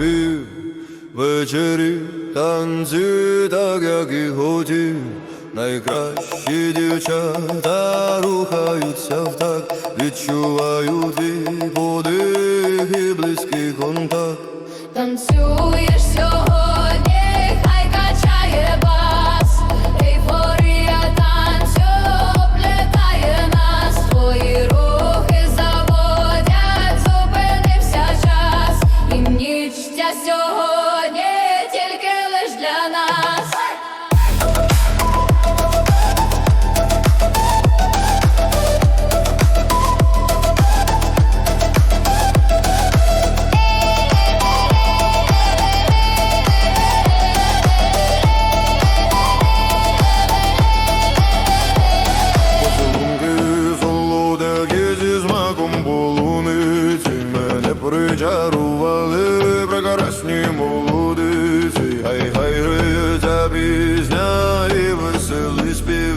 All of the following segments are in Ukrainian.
спів вечері танці, так як і хотів, найкращі дівчата рухаються в так, Відчувають твій подих і близький контакт. Танцюєш сьогодні Мене причарували прекрасні молодиці. Хай хай гриється пісня і веселий спів.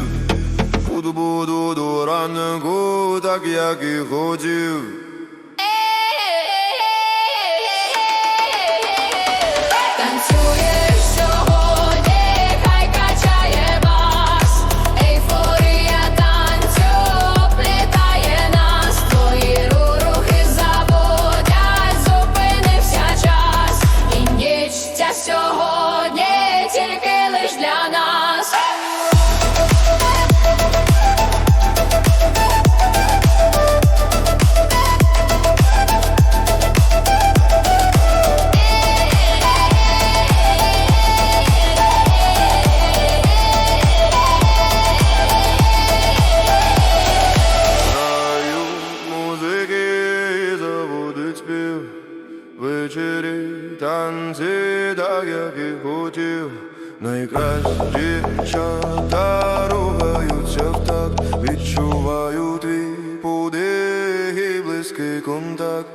Буду буду до ранку, так як і хотів вечері танці, так як і хотів, найкращі чата рухаються в так, відчуваю твій подих і близький контакт.